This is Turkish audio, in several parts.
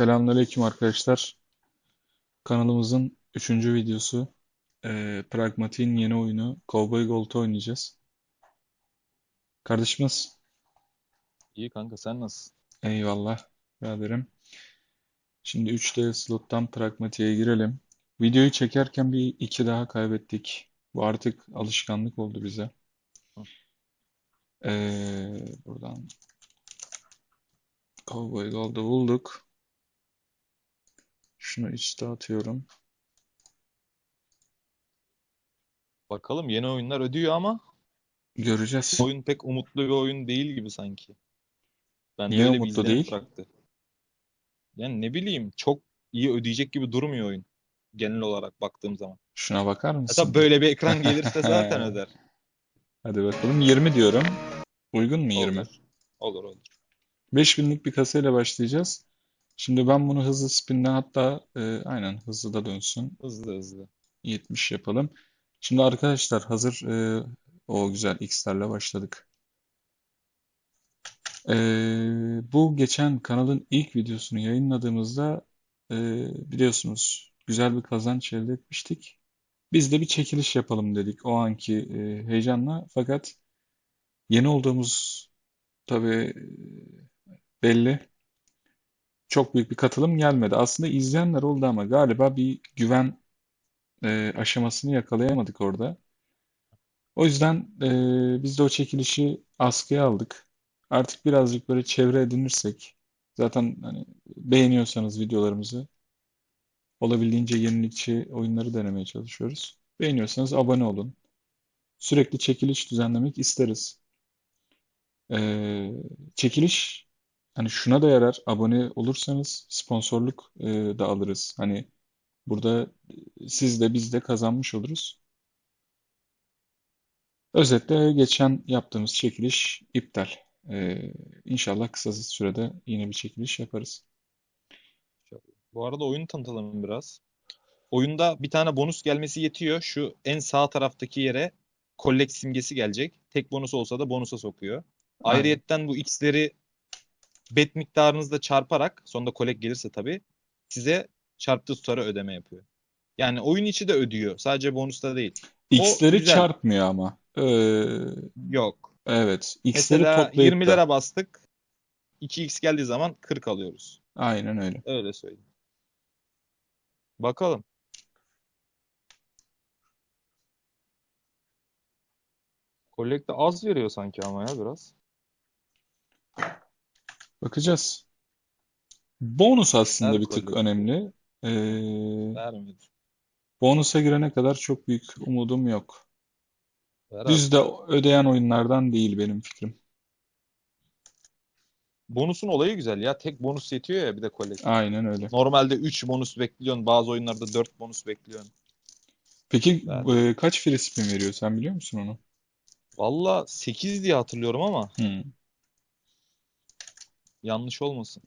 Selamünaleyküm arkadaşlar. Kanalımızın üçüncü videosu. Ee, Pragmatik'in yeni oyunu Cowboy Gold'u oynayacağız. Kardeşimiz, İyi kanka sen nasılsın? eyvallah biraderim. Şimdi 3D slot'tan Pragmatik'e girelim. Videoyu çekerken bir iki daha kaybettik. Bu artık alışkanlık oldu bize. Ee, buradan Cowboy Gold'u bulduk. Şunu içte atıyorum. Bakalım yeni oyunlar ödüyor ama Göreceğiz. oyun pek umutlu bir oyun değil gibi sanki. Bende Niye öyle bir umutlu izlenim değil? bıraktı. Yani ne bileyim çok iyi ödeyecek gibi durmuyor oyun. Genel olarak baktığım zaman. Şuna bakar tabii mısın? böyle bir ekran gelirse zaten öder. Hadi bakalım 20 diyorum. Uygun mu 20? Olur. Olur olur. 5000'lik bir kasayla başlayacağız. Şimdi ben bunu hızlı spinden hatta e, aynen hızlı da dönsün. Hızlı hızlı. 70 yapalım. Şimdi arkadaşlar hazır e, o güzel X'lerle başladık. E, bu geçen kanalın ilk videosunu yayınladığımızda e, biliyorsunuz güzel bir kazanç elde etmiştik. Biz de bir çekiliş yapalım dedik o anki e, heyecanla. Fakat yeni olduğumuz tabii e, belli. Çok büyük bir katılım gelmedi. Aslında izleyenler oldu ama galiba bir güven e, aşamasını yakalayamadık orada. O yüzden e, biz de o çekilişi askıya aldık. Artık birazcık böyle çevre edinirsek, zaten hani beğeniyorsanız videolarımızı olabildiğince yenilikçi oyunları denemeye çalışıyoruz. Beğeniyorsanız abone olun. Sürekli çekiliş düzenlemek isteriz. Ee, çekiliş hani şuna da yarar. Abone olursanız sponsorluk e, da alırız. Hani burada e, siz de biz de kazanmış oluruz. Özetle geçen yaptığımız çekiliş iptal. Ee, İnşallah kısa sürede yine bir çekiliş yaparız. Bu arada oyunu tanıtalım biraz. Oyunda bir tane bonus gelmesi yetiyor. Şu en sağ taraftaki yere collect simgesi gelecek. Tek bonus olsa da bonusa sokuyor. Aynen. Ayrıyetten bu x'leri bet miktarınızla çarparak sonunda collect gelirse tabii size çarptığı tutara ödeme yapıyor. Yani oyun içi de ödüyor. Sadece bonusta değil. X'leri güzel. çarpmıyor ama. Ee, Yok. evet. X'leri Mesela toplayıp 20 da. lira bastık. 2x geldiği zaman 40 alıyoruz. Aynen öyle. Öyle söyleyeyim. Bakalım. Collect de az veriyor sanki ama ya biraz. Bakacağız. Bonus aslında Her bir tık önemli. Ee, vermedi. bonusa girene kadar çok büyük umudum yok. Ver Düz de ödeyen oyunlardan değil benim fikrim. Bonusun olayı güzel ya. Tek bonus yetiyor ya bir de collect. Aynen öyle. Normalde 3 bonus bekliyorsun. Bazı oyunlarda 4 bonus bekliyorsun. Peki e, kaç free spin veriyor? Sen biliyor musun onu? Valla 8 diye hatırlıyorum ama Hmm. Yanlış olmasın.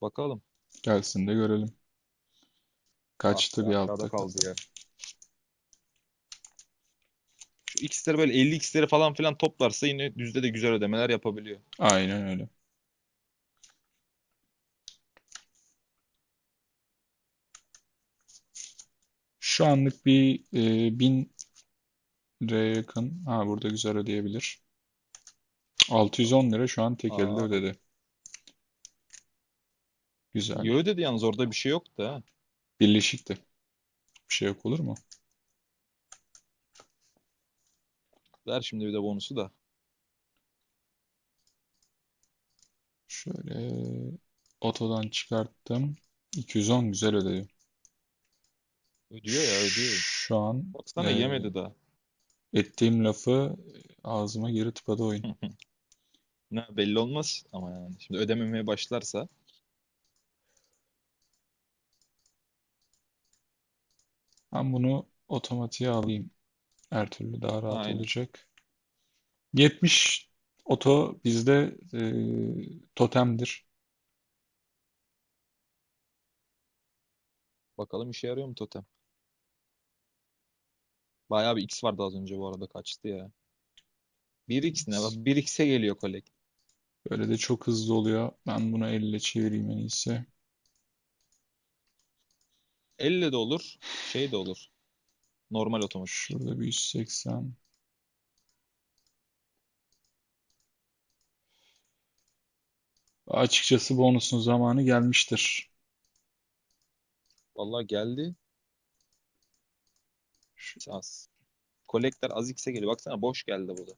Bakalım. Gelsin de görelim. Kaçtı bir aşağıda altta kaldı kaldı. ya. Şu x'leri böyle 50 x'leri falan filan toplarsa yine düzde de güzel ödemeler yapabiliyor. Aynen öyle. Şu anlık bir e, 1000 liraya yakın. Ha burada güzel ödeyebilir. 610 lira şu an tek elde Aa, ödedi. Güzel. iyi ödedi yalnız orada bir şey yoktu ha. Birleşikti. Bir şey yok olur mu? Ver şimdi bir de bonusu da. Şöyle otodan çıkarttım. 210 güzel ödedi. Ödüyor ya ödüyor. Şu an Baksana e, yemedi daha. ettiğim lafı ağzıma geri tıpadı oyun. Ne belli olmaz ama yani. Şimdi ödememeye başlarsa Ben bunu otomatiğe alayım. Her türlü daha rahat aynen. olacak. 70 oto bizde e, totemdir. Bakalım işe yarıyor mu totem? Bayağı bir x vardı az önce bu arada kaçtı ya. 1x ne? Bak 1x'e geliyor collect. Böyle de çok hızlı oluyor. Ben bunu elle çevireyim en iyisi. Elle de olur. Şey de olur. Normal otomatik. Şurada bir 180. Açıkçası bonusun zamanı gelmiştir. Vallahi geldi. Şu- Az. Kolektör az X'e geliyor. Baksana boş geldi bu da.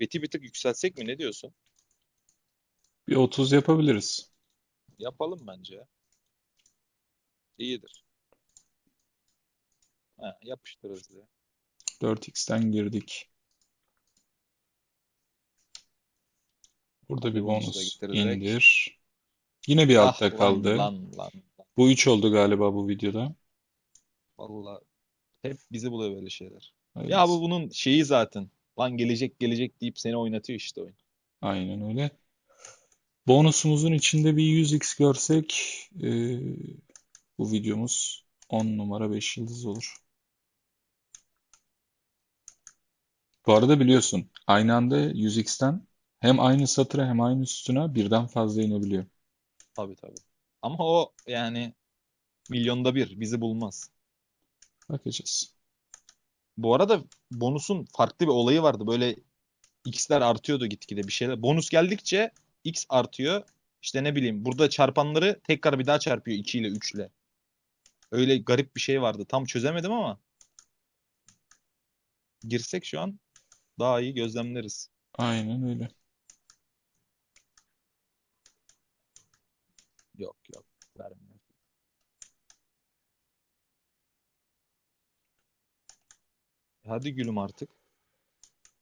Beti bir tık yükseltsek mi? Ne diyorsun? Bir 30 yapabiliriz. Yapalım bence. İyidir. Ha, yapıştırırız ya. 4x'ten girdik. Burada bir Hadi bonusu da bonus getirerek. indir. Yine bir Ah altta lan kaldı. lan lan. Bu 3 oldu galiba bu videoda. Vallahi hep bizi buluyor böyle şeyler. Evet. Ya bu bunun şeyi zaten. Lan gelecek gelecek deyip seni oynatıyor işte oyun. Aynen öyle. Bonusumuzun içinde bir 100x görsek e, bu videomuz 10 numara 5 yıldız olur. Bu arada biliyorsun aynı anda 100x'ten hem aynı satıra hem aynı sütuna birden fazla inebiliyor. Tabii tabii. Ama o yani milyonda bir bizi bulmaz. Bakacağız. Bu arada bonusun farklı bir olayı vardı. Böyle x'ler artıyordu gitgide bir şeyler. Bonus geldikçe x artıyor. İşte ne bileyim burada çarpanları tekrar bir daha çarpıyor 2 ile 3 ile. Öyle garip bir şey vardı. Tam çözemedim ama girsek şu an daha iyi gözlemleriz. Aynen öyle. Yok yok vermiyor. Hadi gülüm artık.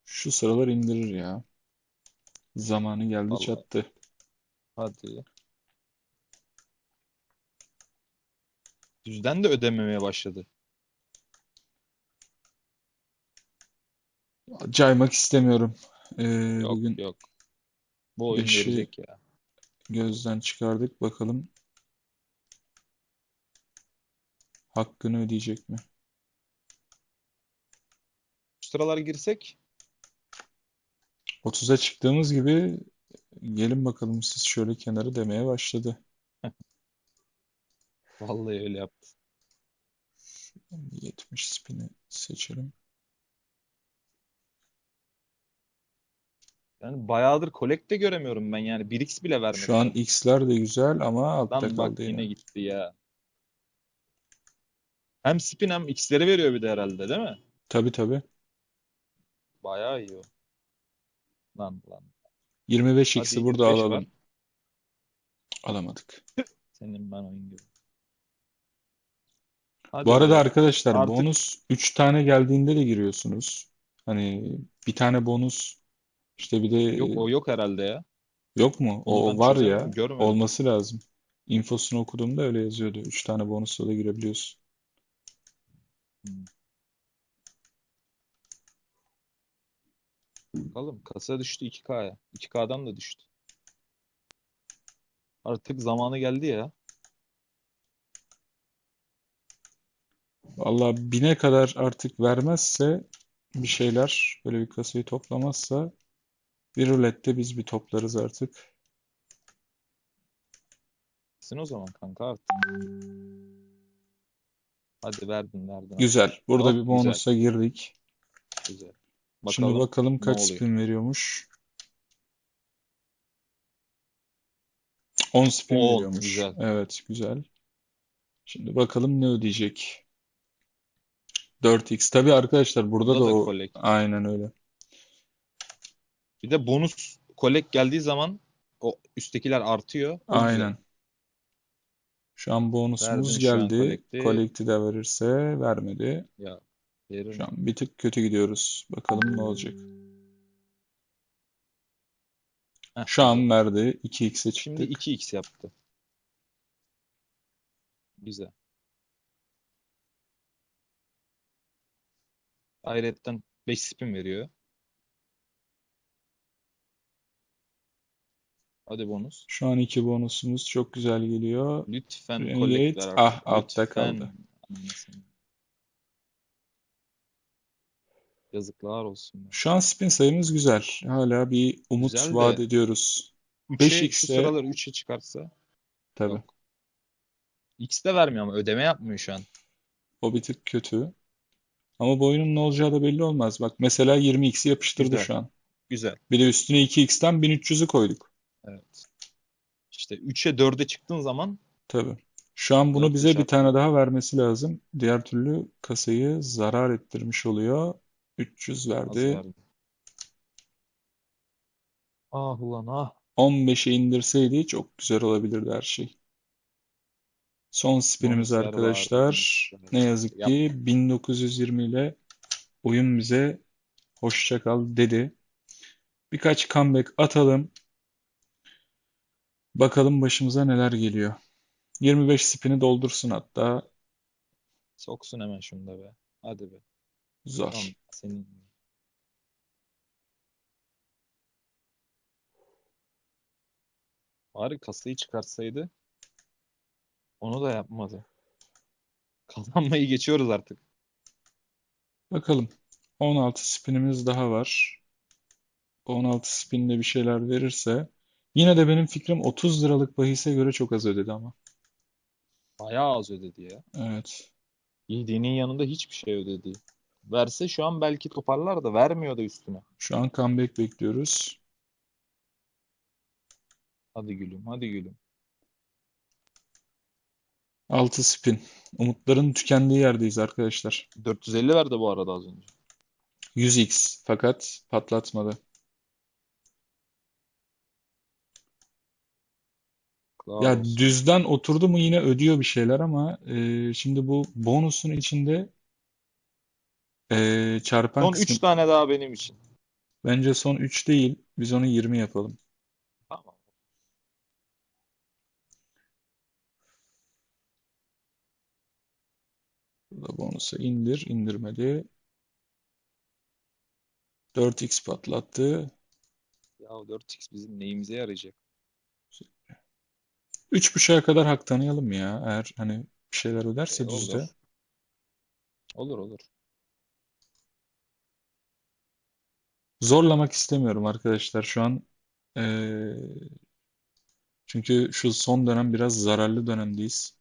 Şu sıralar indirir ya. Zamanı geldi Vallahi. çattı. Hadi. Düzden de ödememeye başladı. Caymak istemiyorum. Ee, Yok bugün yok. Bu oyun Beşi- verecek ya. gözden çıkardık. Bakalım hakkını ödeyecek mi? Şu sıralar girsek 30'a çıktığımız gibi gelin bakalım siz şöyle kenarı demeye başladı. vallahi öyle yaptı. 70 spin'i seçelim. Yani bayağıdır collect de göremiyorum ben yani 1x bile vermedi. Şu an x'ler de güzel ama altta Lan bak kaldı yine yine. gitti ya. Hem spin hem x'leri veriyor bir de herhalde değil mi? Tabii tabii. Bayağı iyi o. Lan lan. 25 Hadi burada 25 alalım. var. Alamadık. Senin ben oyun gibi. Hadi Bu arada be. arkadaşlar Artık- bonus 3 tane geldiğinde de giriyorsunuz. Hani bir tane bonus işte bir de Yok o yok herhalde ya. yok mu? Onu O ben var ya. görmedim. Olması lazım. Infosunu okuduğumda öyle yazıyordu. 3 tane bonusla da girebiliyorsun. Bakalım kasa düştü 2K'ya. 2K'dan da düştü. Artık zamanı geldi ya. Vallahi bine kadar artık vermezse bir şeyler böyle bir kasayı toplamazsa bir rulette biz bir toplarız artık. Sin o zaman kanka artık. Hadi verdin verdin. Güzel. Burada Hop, bir güzel. bonusa girdik. Güzel. Şimdi Bakalım bakalım ne kaç oluyor? spin veriyormuş. 10 spin 10, veriyormuş. güzel. Evet, güzel. Şimdi bakalım ne ödeyecek. 4x. Tabii arkadaşlar burada Burada da da o collect. aynen öyle. Bir de bonus collect geldiği zaman o üsttekiler artıyor. O güzel. Aynen. Şu an bonusumuz Verdin şu an geldi. collect'i. Collect'i de verirse vermedi. Ya verir Şu an bir tık kötü gidiyoruz. Bakalım ne olacak. Heh, Şu an verdi. 2x'e Şimdi çıktık. 2x yaptı. Güzel. Hayretten 5 spin veriyor. Hadi bonus. Şu an iki bonusumuz çok güzel geliyor. Lütfen ver ah, altta Lütfen. kaldı. Anlasın. Yazıklar olsun. ya. Şu an spin sayımız güzel. Hala bir umut Güzel de- vaat ediyoruz. 3'e 5x'e şu sıralar 3'e çıkarsa. Tabii. Yok. X de vermiyor ama ödeme yapmıyor şu an. O bir tık kötü. Ama bu oyunun ne olacağı da belli olmaz. Bak mesela 20x'i yapıştırdı Güzel. şu an. Güzel. Bir de üstüne 2x'ten 1300'ü koyduk. Evet. İşte 3'e 4'e çıktığın zaman Tabii. Şu an bunu bize bir çarpı. tane daha vermesi lazım. Diğer türlü kasayı zarar ettirmiş oluyor. 300 az verdi. verdi. Ah ulan ah. 15'e indirseydi çok güzel olabilirdi her şey. Son spinimiz Bonuslar arkadaşlar. vardı. Ne yazık Yap. ki 1920 ile oyun bize hoşça kal dedi. Birkaç comeback atalım. Bakalım başımıza neler geliyor. 25 spini doldursun hatta. Soksun hemen şunu da be. Hadi be. Zor. Tamam senin. Bari kasayı çıkarsaydı. Onu da yapmadı. Kazanmayı geçiyoruz artık. Bakalım. 16 spinimiz daha var. 16 spinle bir şeyler verirse. Yine de benim fikrim 30 liralık bahise göre çok az ödedi ama. Bayağı az ödedi ya. Evet. Yediğinin yanında hiçbir şey ödedi. Verse şu an belki toparlar da vermiyor da üstüne. Şu an comeback bekliyoruz. Hadi gülüm, hadi gülüm. 6 spin. Umutların tükendiği yerdeyiz arkadaşlar. 450 verdi bu arada az önce. 100x fakat patlatmadı. Ya olsun. düzden oturdu mu yine ödüyor bir şeyler ama e, şimdi bu bonusun içinde e, çarpan Son kısmı 3 tane daha benim için. bence son 3 değil. Biz onu 20 yapalım. Tamam. Burada bonusu indir, indirmedi. 4x patlattı. Ya 4x bizim neyimize yarayacak? 3.5'a kadar hak tanıyalım ya. Eğer hani bir şeyler öderse E, düzde. olur. Olur olur. Zorlamak istemiyorum arkadaşlar şu an. Ee, çünkü şu son dönem biraz zararlı dönemdeyiz.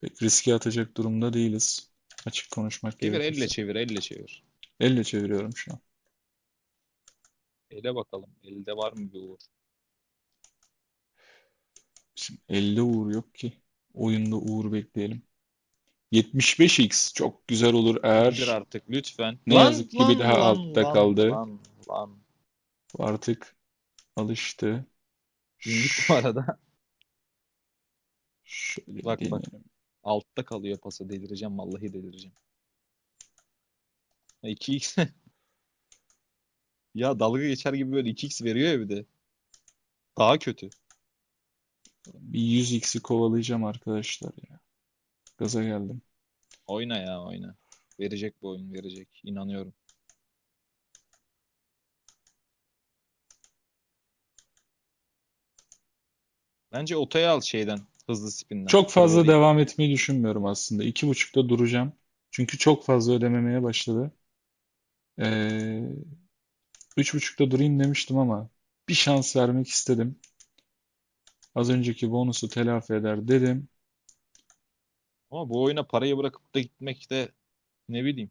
Pek riske atacak durumda değiliz. Açık konuşmak Çevir elle gerekirse. çevir elle çevir. Elle çeviriyorum şu an. Ele bakalım. Elde var mı bir uğur? Şimdi elde uğur yok ki. Oyunda uğur bekleyelim. 75x çok güzel olur eğer artık lütfen. ne Lan yazık ki bir lan daha lan altta lan kaldı. lan lan. Artık alıştı. İndik bu arada. Şöyle bir Bak bak. Altta kalıyor pası. Delireceğim. Vallahi delireceğim. Ha, 2x. Ya dalga geçer gibi böyle 2x veriyor ya bir de. Daha kötü. Bir 100x'i kovalayacağım arkadaşlar ya. Gaza geldim. Oyna ya oyna. Verecek bu oyun verecek. İnanıyorum. Bence otaya al şeyden. Hızlı spinden. Çok fazla değil. devam etmeyi düşünmüyorum aslında. İki buçukta duracağım. Çünkü çok fazla ödememeye başladı. Ee, üç buçukta durayım demiştim ama bir şans vermek istedim. Az önceki bonusu telafi eder dedim. Ama bu oyuna parayı bırakıp da gitmek de ne bileyim.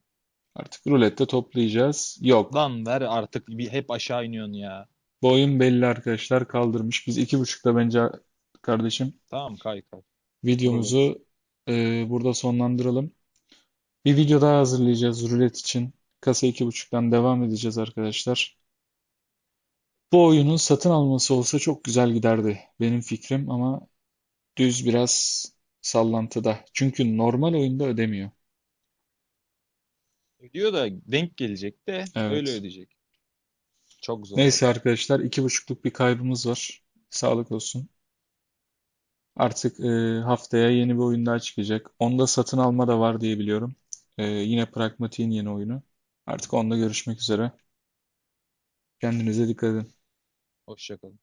Artık rulette toplayacağız. Yok. Lan ver artık bir hep aşağı iniyorsun ya. Bu oyun belli arkadaşlar kaldırmış. Biz iki buçukta bence kardeşim Tamam kay kay. videomuzu e, burada sonlandıralım. Bir video daha hazırlayacağız rulet için. Kasa iki buçuktan devam edeceğiz arkadaşlar. Bu oyunun satın alması olsa çok güzel giderdi benim fikrim ama düz biraz sallantıda. Çünkü normal oyunda ödemiyor. Diyor da denk gelecek de Evet. öyle ödeyecek. Çok zor. Neyse arkadaşlar iki buçukluk bir kaybımız var. Sağlık olsun. Artık e, haftaya yeni bir oyun daha çıkacak. Onda satın alma da var diye biliyorum. E, yine Pragmatik'in yeni oyunu. Artık onda görüşmek üzere. Kendinize dikkat edin. Hoşça kalın.